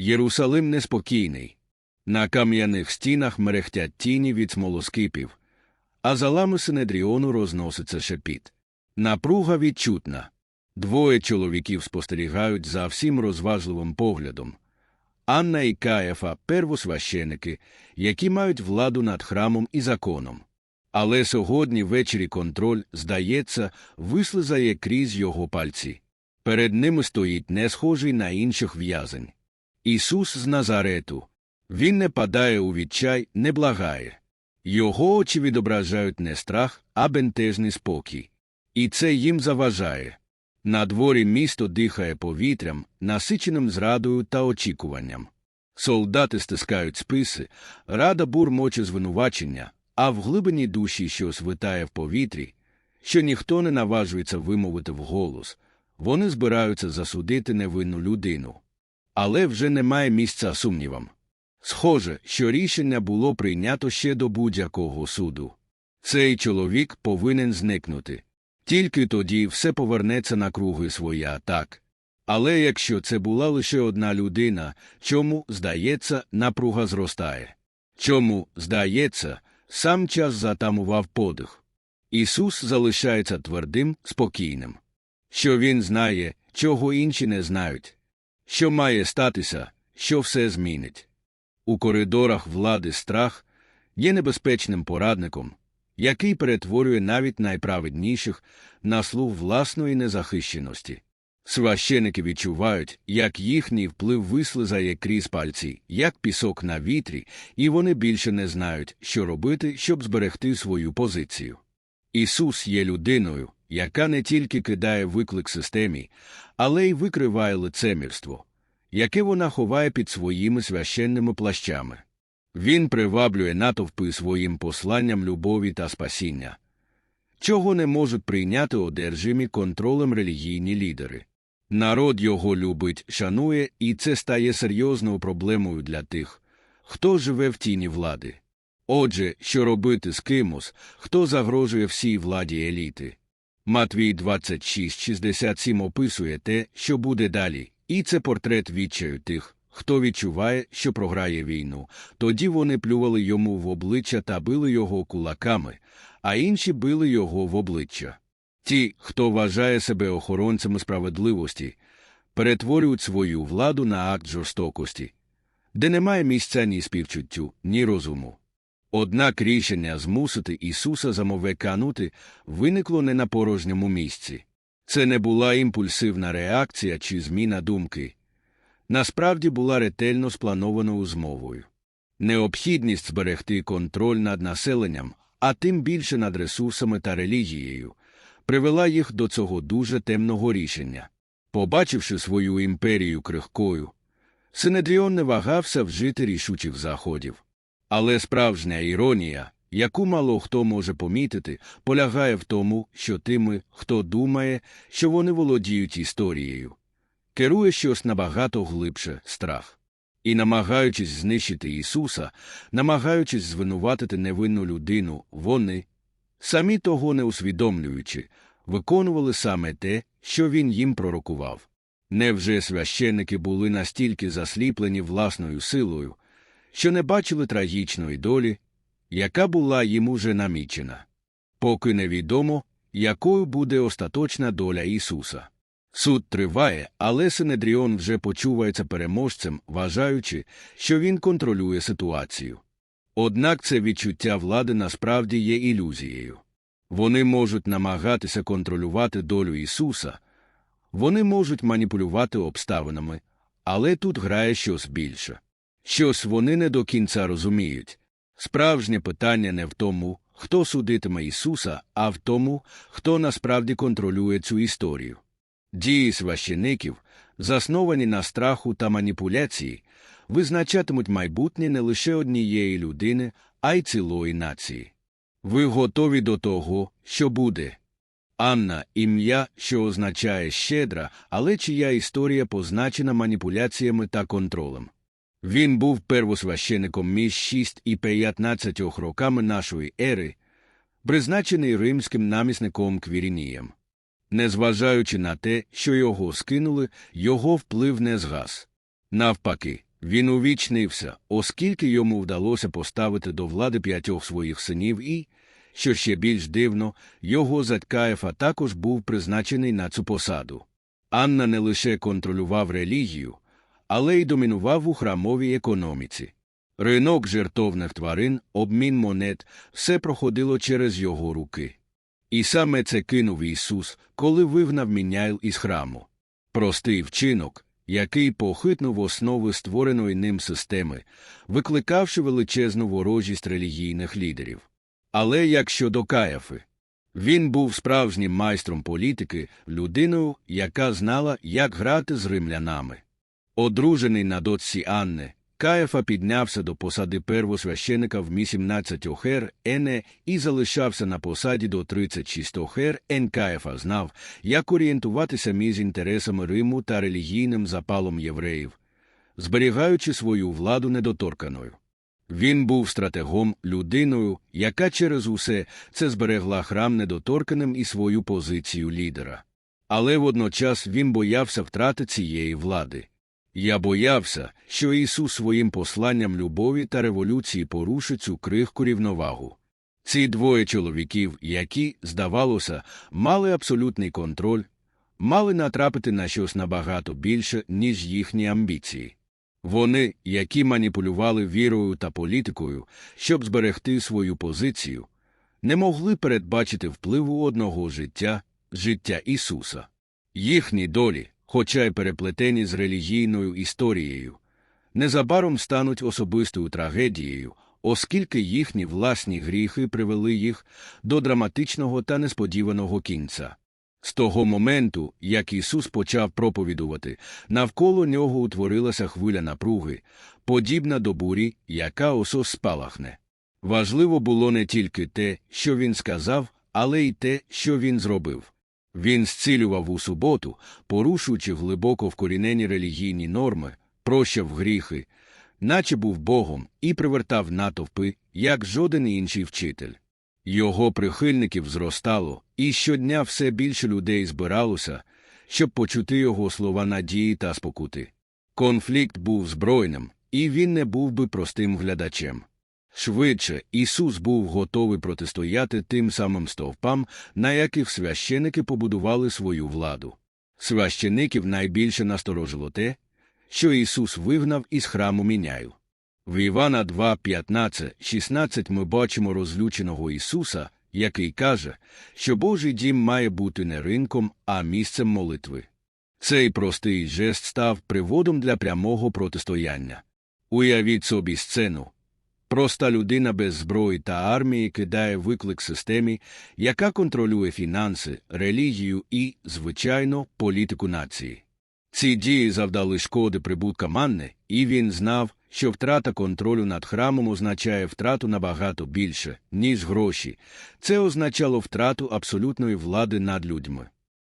Єрусалим неспокійний. На кам'яних стінах мерехтять тіні від смолоскипів, а за лами Синедріону розноситься шепіт. Напруга відчутна. Двоє чоловіків спостерігають за всім розважливим поглядом. Анна і Каєфа первосвященики, які мають владу над храмом і законом. Але сьогодні ввечері контроль, здається, вислизає крізь його пальці. Перед ними стоїть не схожий на інших в'язень. Ісус з Назарету. Він не падає у відчай, не благає. Його очі відображають не страх, а бентежний спокій. І це їм заважає. На дворі місто дихає повітрям, насиченим зрадою та очікуванням. Солдати стискають списи, рада бурмоче звинувачення, а в глибині душі щось витає в повітрі, що ніхто не наважується вимовити вголос. Вони збираються засудити невинну людину. Але вже немає місця сумнівам. Схоже, що рішення було прийнято ще до будь-якого суду. Цей чоловік повинен зникнути. Тільки тоді все повернеться на круги своя так. Але якщо це була лише одна людина, чому, здається, напруга зростає? Чому, здається, сам час затамував подих? Ісус залишається твердим, спокійним. Що він знає, чого інші не знають, що має статися, що все змінить. У коридорах влади страх є небезпечним порадником, який перетворює навіть найправедніших на слух власної незахищеності. Священики відчувають, як їхній вплив вислизає крізь пальці, як пісок на вітрі, і вони більше не знають, що робити, щоб зберегти свою позицію. Ісус є людиною, яка не тільки кидає виклик системі, але й викриває лицемірство, яке вона ховає під своїми священними плащами. Він приваблює натовпи своїм посланням любові та спасіння, чого не можуть прийняти одержимі контролем релігійні лідери. Народ його любить, шанує, і це стає серйозною проблемою для тих, хто живе в тіні влади. Отже, що робити з кимось, хто загрожує всій владі еліти. Матвій 2667 описує те, що буде далі, і це портрет відчаю тих, хто відчуває, що програє війну. Тоді вони плювали йому в обличчя та били його кулаками, а інші били його в обличчя. Ті, хто вважає себе охоронцями справедливості, перетворюють свою владу на акт жорстокості, де немає місця ні співчуттю, ні розуму. Однак рішення змусити Ісуса замовеканути виникло не на порожньому місці. Це не була імпульсивна реакція чи зміна думки. Насправді була ретельно спланованою змовою. Необхідність зберегти контроль над населенням, а тим більше над ресурсами та релігією, привела їх до цього дуже темного рішення. Побачивши свою імперію крихкою, Синедріон не вагався вжити рішучих заходів. Але справжня іронія, яку мало хто може помітити, полягає в тому, що тими, хто думає, що вони володіють історією, керує щось набагато глибше страх. І, намагаючись знищити Ісуса, намагаючись звинуватити невинну людину, вони, самі того не усвідомлюючи, виконували саме те, що він їм пророкував. Невже священники були настільки засліплені власною силою, що не бачили трагічної долі, яка була їм уже намічена. Поки невідомо, якою буде остаточна доля Ісуса. Суд триває, але Синедріон вже почувається переможцем, вважаючи, що він контролює ситуацію. Однак це відчуття влади насправді є ілюзією. Вони можуть намагатися контролювати долю Ісуса, вони можуть маніпулювати обставинами, але тут грає щось більше. Щось вони не до кінця розуміють. Справжнє питання не в тому, хто судитиме Ісуса, а в тому, хто насправді контролює цю історію. Дії священиків, засновані на страху та маніпуляції, визначатимуть майбутнє не лише однієї людини, а й цілої нації. Ви готові до того, що буде. Анна ім'я, що означає щедра, але чия історія позначена маніпуляціями та контролем. Він був первосвящеником між 6 і 15 роками нашої ери, призначений римським намісником Квірінієм. Незважаючи на те, що його скинули, його вплив не згас. Навпаки, Він увічнився, оскільки йому вдалося поставити до влади п'ятьох своїх синів і, що ще більш дивно, його зять Каєфа також був призначений на цю посаду. Анна не лише контролював релігію, але й домінував у храмовій економіці. Ринок жертовних тварин, обмін монет, все проходило через його руки. І саме це кинув Ісус, коли вигнав міняйл із храму. Простий вчинок, який похитнув основи створеної ним системи, викликавши величезну ворожість релігійних лідерів. Але як щодо Каяфи, він був справжнім майстром політики, людиною, яка знала, як грати з римлянами. Одружений на дочці Анни, Каєфа піднявся до посади первосвященика в 18 охер Ене і залишався на посаді до 36 охер Ен Каєфа знав, як орієнтуватися між інтересами Риму та релігійним запалом євреїв, зберігаючи свою владу недоторканою. Він був стратегом, людиною, яка через усе це зберегла храм недоторканим і свою позицію лідера. Але водночас він боявся втрати цієї влади. Я боявся, що Ісус своїм посланням любові та революції порушить цю крихку рівновагу. Ці двоє чоловіків, які, здавалося, мали абсолютний контроль, мали натрапити на щось набагато більше, ніж їхні амбіції. Вони, які маніпулювали вірою та політикою, щоб зберегти свою позицію, не могли передбачити впливу одного життя, життя Ісуса. Їхні долі, хоча й переплетені з релігійною історією, незабаром стануть особистою трагедією, оскільки їхні власні гріхи привели їх до драматичного та несподіваного кінця. З того моменту, як Ісус почав проповідувати, навколо нього утворилася хвиля напруги, подібна до бурі, яка осос спалахне. Важливо було не тільки те, що він сказав, але й те, що він зробив. Він зцілював у суботу, порушуючи глибоко вкорінені релігійні норми, прощав гріхи, наче був Богом, і привертав натовпи, як жоден інший вчитель. Його прихильників зростало, і щодня все більше людей збиралося, щоб почути його слова надії та спокути. Конфлікт був збройним, і він не був би простим глядачем. Швидше Ісус був готовий протистояти тим самим стовпам, на яких священики побудували свою владу. Священиків найбільше насторожило те, що Ісус вигнав із храму міняю. В Івана 2, 15, 16 ми бачимо розлюченого Ісуса, який каже, що Божий дім має бути не ринком, а місцем молитви. Цей простий жест став приводом для прямого протистояння. Уявіть собі сцену. Проста людина без зброї та армії кидає виклик системі, яка контролює фінанси, релігію і, звичайно, політику нації. Ці дії завдали шкоди прибуткам Анни, і він знав, що втрата контролю над храмом означає втрату набагато більше, ніж гроші. Це означало втрату абсолютної влади над людьми.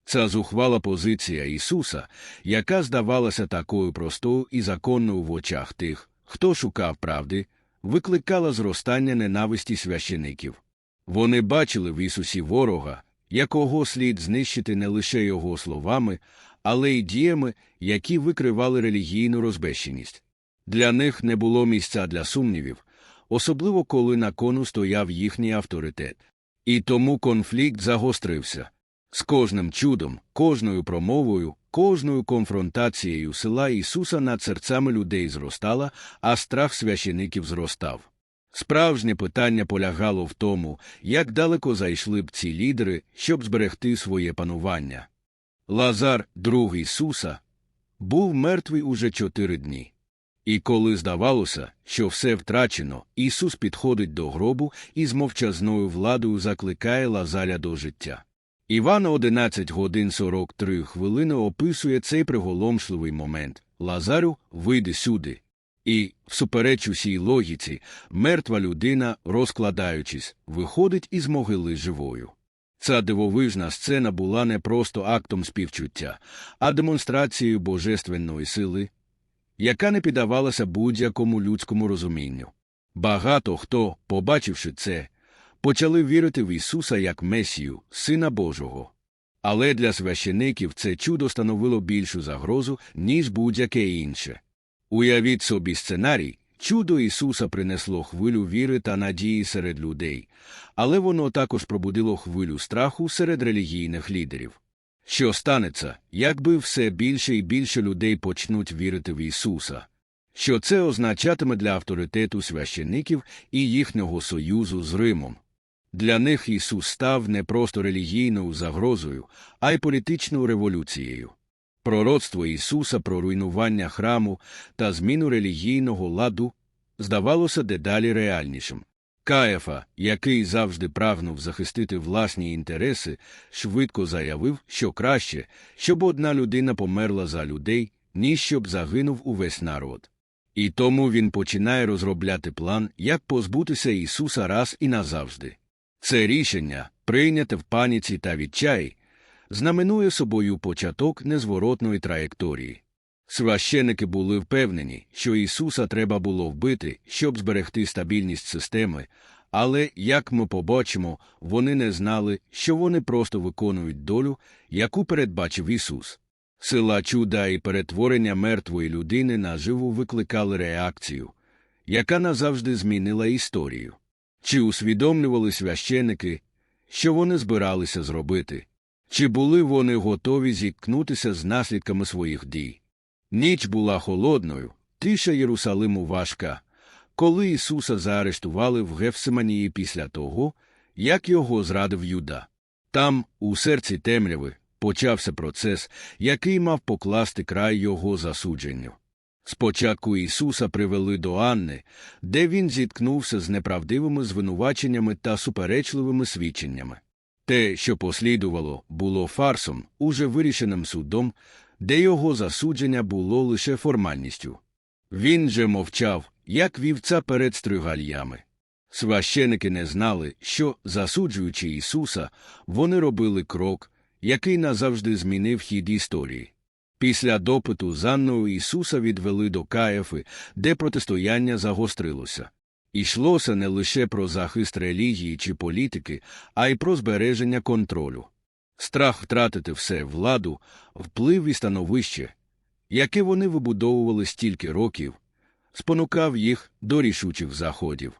Ця зухвала позиція Ісуса, яка здавалася такою простою і законною в очах тих, хто шукав правди, викликала зростання ненависті священиків. Вони бачили в Ісусі ворога, якого слід знищити не лише його словами, але й діями, які викривали релігійну розбещеність. Для них не було місця для сумнівів, особливо коли на кону стояв їхній авторитет. І тому конфлікт загострився. З кожним чудом, кожною промовою, кожною конфронтацією села Ісуса над серцями людей зростала, а страх священиків зростав. Справжнє питання полягало в тому, як далеко зайшли б ці лідери, щоб зберегти своє панування. Лазар, друг Ісуса, був мертвий уже чотири дні. І коли здавалося, що все втрачено, Ісус підходить до гробу і з мовчазною владою закликає Лазаря до життя. Івана 11 годин 43 хвилини описує цей приголомшливий момент Лазарю, вийди сюди. І, всупереч усій логіці, мертва людина, розкладаючись, виходить із могили живою. Ця дивовижна сцена була не просто актом співчуття, а демонстрацією божественної сили, яка не піддавалася будь-якому людському розумінню. Багато хто, побачивши це, почали вірити в Ісуса як Месію, Сина Божого. Але для священиків це чудо становило більшу загрозу, ніж будь-яке інше. Уявіть собі сценарій, чудо Ісуса принесло хвилю віри та надії серед людей, але воно також пробудило хвилю страху серед релігійних лідерів. Що станеться, якби все більше і більше людей почнуть вірити в Ісуса? Що це означатиме для авторитету священиків і їхнього союзу з Римом? Для них Ісус став не просто релігійною загрозою, а й політичною революцією. Пророцтво Ісуса про руйнування храму та зміну релігійного ладу здавалося дедалі реальнішим. Каєфа, який завжди прагнув захистити власні інтереси, швидко заявив, що краще, щоб одна людина померла за людей, ніж щоб загинув увесь народ. І тому він починає розробляти план, як позбутися Ісуса раз і назавжди. Це рішення, прийняте в паніці та відчаї, знаменує собою початок незворотної траєкторії. Священики були впевнені, що Ісуса треба було вбити, щоб зберегти стабільність системи, але, як ми побачимо, вони не знали, що вони просто виконують долю, яку передбачив Ісус. Сила чуда і перетворення мертвої людини наживо викликали реакцію, яка назавжди змінила історію. Чи усвідомлювали священики, що вони збиралися зробити? Чи були вони готові зіткнутися з наслідками своїх дій? Ніч була холодною, тиша Єрусалиму важка, коли Ісуса заарештували в Гефсиманії після того, як його зрадив Юда. Там, у серці темряви, почався процес, який мав покласти край його засудженню. Спочатку Ісуса привели до Анни, де він зіткнувся з неправдивими звинуваченнями та суперечливими свідченнями. Те, що послідувало, було фарсом, уже вирішеним судом, де його засудження було лише формальністю. Він же мовчав, як вівця перед стригальями. Священики не знали, що, засуджуючи Ісуса, вони робили крок, який назавжди змінив хід історії. Після допиту з Анною Ісуса відвели до Каєфи, де протистояння загострилося. Ішлося не лише про захист релігії чи політики, а й про збереження контролю. Страх втратити все владу, вплив і становище, яке вони вибудовували стільки років, спонукав їх до рішучих заходів.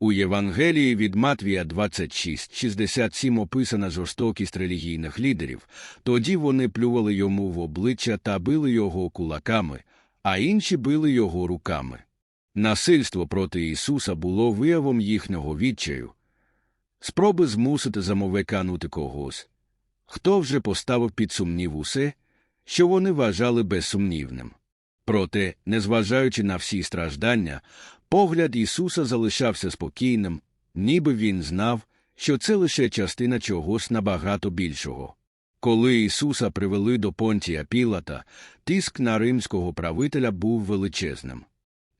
У Євангелії від Матвія 26-67 описана жорстокість релігійних лідерів, тоді вони плювали йому в обличчя та били його кулаками, а інші били його руками. Насильство проти Ісуса було виявом їхнього відчаю, спроби змусити замовеканути когось, хто вже поставив під сумнів усе, що вони вважали безсумнівним. Проте, незважаючи на всі страждання, погляд Ісуса залишався спокійним, ніби він знав, що це лише частина чогось набагато більшого. Коли Ісуса привели до Понтія Пілата, тиск на римського правителя був величезним.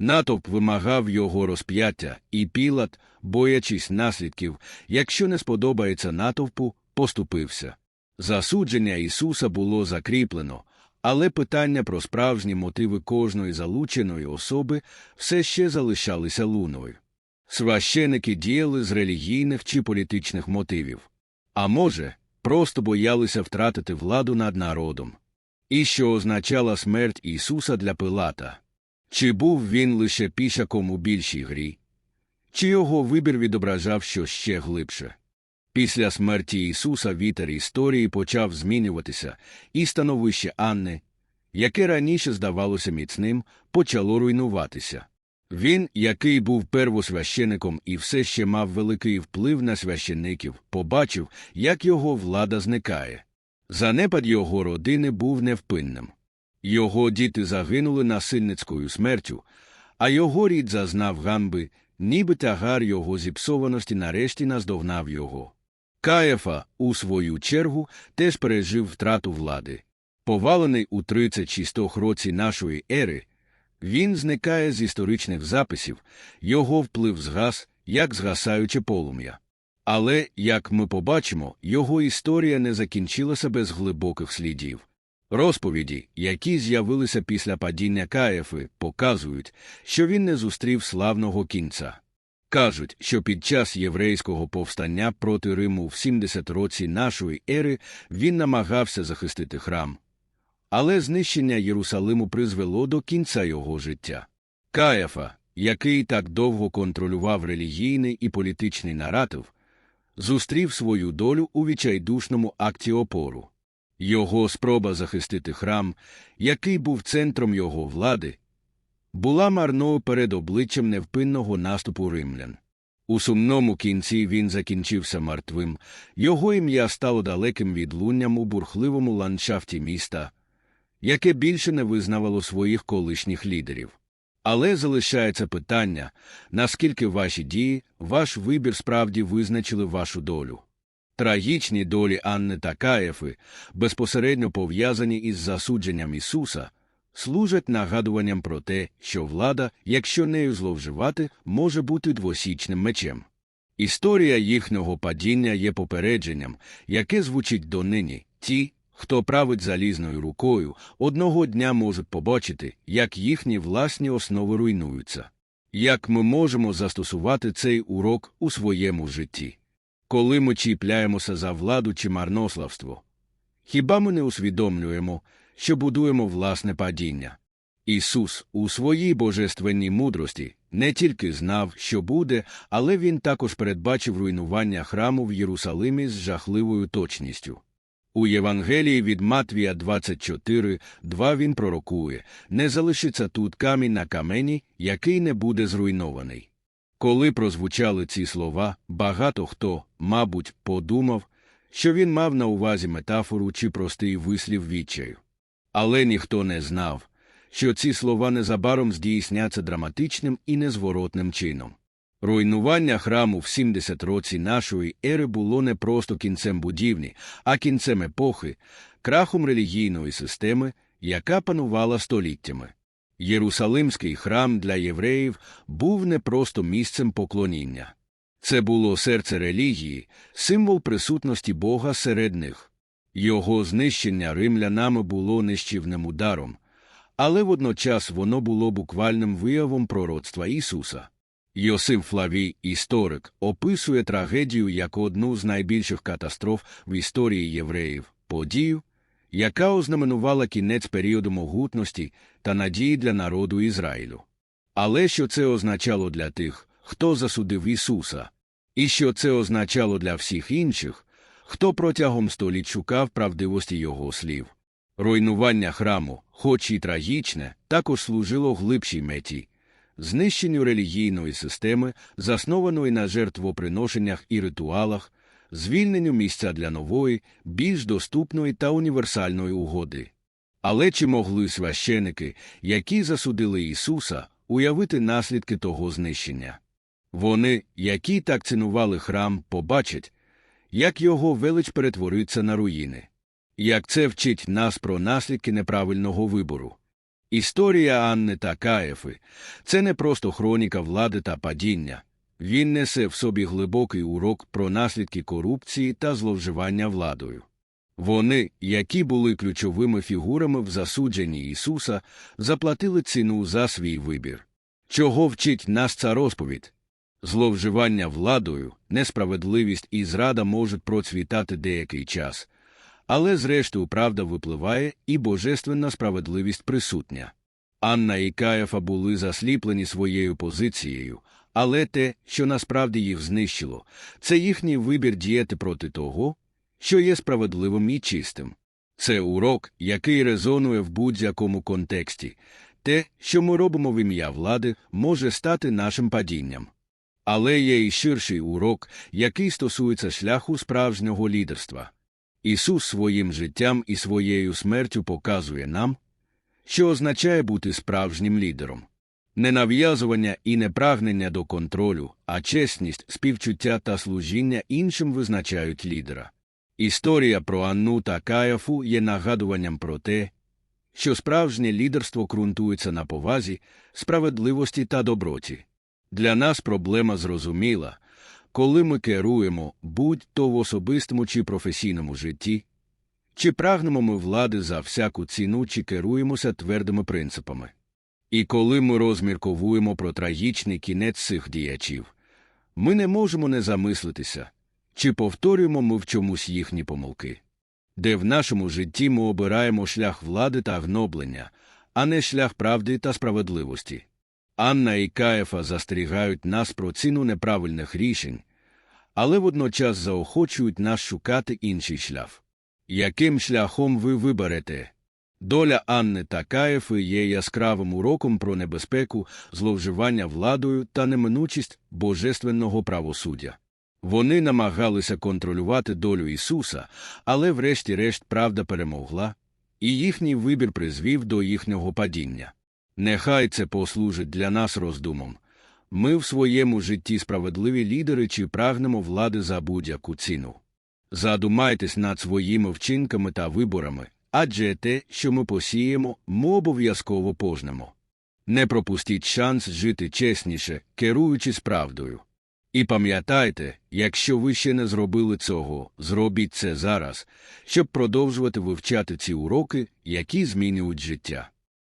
Натовп вимагав його розп'яття, і Пілат, боячись наслідків, якщо не сподобається натовпу, поступився. Засудження Ісуса було закріплено, але питання про справжні мотиви кожної залученої особи все ще залишалися луною. Священики діяли з релігійних чи політичних мотивів, а може, просто боялися втратити владу над народом. І що означала смерть Ісуса для Пилата? Чи був він лише пішаком у більшій грі? Чи його вибір відображав щось ще глибше? Після смерті Ісуса вітер історії почав змінюватися, і становище Анни, яке раніше здавалося міцним, почало руйнуватися. Він, який був первосвящеником і все ще мав великий вплив на священиків, побачив, як його влада зникає. Занепад його родини був невпинним. Його діти загинули насильницькою смертю, а його рід зазнав ганьби, ніби тягар його зіпсованості нарешті наздогнав його. Каєфа, у свою чергу, теж пережив втрату влади. Повалений у 36 році нашої ери, він зникає з історичних записів, його вплив згас, як згасаюче полум'я. Але, як ми побачимо, його історія не закінчилася без глибоких слідів. Розповіді, які з'явилися після падіння Каєфи, показують, що він не зустрів славного кінця. Кажуть, що під час єврейського повстання проти Риму в 70 році нашої ери він намагався захистити храм. але знищення Єрусалиму призвело до кінця його життя. Каїфа, який так довго контролював релігійний і політичний наратив, зустрів свою долю у відчайдушному акті опору. Його спроба захистити храм, який був центром його влади, була марною перед обличчям невпинного наступу римлян. У сумному кінці він закінчився мертвим, його ім'я стало далеким відлунням у бурхливому ландшафті міста, яке більше не визнавало своїх колишніх лідерів. Але залишається питання, наскільки ваші дії, ваш вибір справді визначили вашу долю. Трагічні долі Анни та Каєфи, безпосередньо пов'язані із засудженням Ісуса, служать нагадуванням про те, що влада, якщо нею зловживати, може бути двосічним мечем. Історія їхнього падіння є попередженням, яке звучить донині ті, хто править залізною рукою, одного дня можуть побачити, як їхні власні основи руйнуються. Як ми можемо застосувати цей урок у своєму житті? Коли ми чіпляємося за владу чи марнославство? Хіба ми не усвідомлюємо, що будуємо власне падіння? Ісус у своїй божественній мудрості не тільки знав, що буде, але Він також передбачив руйнування храму в Єрусалимі з жахливою точністю. У Євангелії від Матвія 24, 2 він пророкує не залишиться тут камінь на камені, який не буде зруйнований. Коли прозвучали ці слова, багато хто, мабуть, подумав, що він мав на увазі метафору чи простий вислів відчаю. Але ніхто не знав, що ці слова незабаром здійсняться драматичним і незворотним чином. Руйнування храму в 70 році нашої ери було не просто кінцем будівлі, а кінцем епохи, крахом релігійної системи, яка панувала століттями. Єрусалимський храм для євреїв був не просто місцем поклоніння. Це було серце релігії, символ присутності Бога серед них. Його знищення римлянами було нищівним ударом, але водночас воно було буквальним виявом пророцтва Ісуса. Йосиф Флавій, історик, описує трагедію як одну з найбільших катастроф в історії євреїв, подію, яка ознаменувала кінець періоду могутності та надії для народу Ізраїлю. Але що це означало для тих, хто засудив Ісуса, і що це означало для всіх інших, хто протягом століть шукав правдивості його слів. Руйнування храму, хоч і трагічне, також служило глибшій меті знищенню релігійної системи, заснованої на жертвоприношеннях і ритуалах, звільненню місця для нової, більш доступної та універсальної угоди. Але чи могли священики, які засудили Ісуса, уявити наслідки того знищення? Вони, які так цінували храм, побачать, як його велич перетвориться на руїни. Як це вчить нас про наслідки неправильного вибору. Історія Анни та Каєфи це не просто хроніка влади та падіння, він несе в собі глибокий урок про наслідки корупції та зловживання владою. Вони, які були ключовими фігурами в засудженні Ісуса, заплатили ціну за свій вибір. Чого вчить нас ця розповідь? Зловживання владою, несправедливість і зрада можуть процвітати деякий час, але зрештою правда випливає і божественна справедливість присутня. Анна і Каєфа були засліплені своєю позицією, але те, що насправді їх знищило, це їхній вибір діяти проти того, що є справедливим і чистим. Це урок, який резонує в будь-якому контексті. Те, що ми робимо в ім'я влади, може стати нашим падінням. Але є і ширший урок, який стосується шляху справжнього лідерства. Ісус своїм життям і своєю смертю показує нам, що означає бути справжнім лідером. Не нав'язування і не прагнення до контролю, а чесність, співчуття та служіння іншим визначають лідера. Історія про Анну та Каяфу є нагадуванням про те, що справжнє лідерство ґрунтується на повазі, справедливості та доброті. Для нас проблема зрозуміла, коли ми керуємо будь-то в особистому чи професійному житті, чи прагнемо ми влади за всяку ціну, чи керуємося твердими принципами. І коли ми розмірковуємо про трагічний кінець цих діячів, ми не можемо не замислитися, чи повторюємо ми в чомусь їхні помилки. де в нашому житті ми обираємо шлях влади та гноблення, а не шлях правди та справедливості. Анна і Каєфа застерігають нас про ціну неправильних рішень, але водночас заохочують нас шукати інший шлях. Яким шляхом ви виберете? Доля Анни та Каєфи є яскравим уроком про небезпеку, зловживання владою та неминучість божественного правосуддя. Вони намагалися контролювати долю Ісуса, але врешті-решт правда перемогла, і їхній вибір призвів до їхнього падіння. Нехай це послужить для нас роздумом. Ми в своєму житті справедливі лідери чи прагнемо влади за будь-яку ціну. Задумайтесь над своїми вчинками та виборами, адже те, що ми посіємо, ми обов'язково пожнемо. Не пропустіть шанс жити чесніше, керуючись правдою. І пам'ятайте, якщо ви ще не зробили цього, зробіть це зараз, щоб продовжувати вивчати ці уроки, які змінюють життя.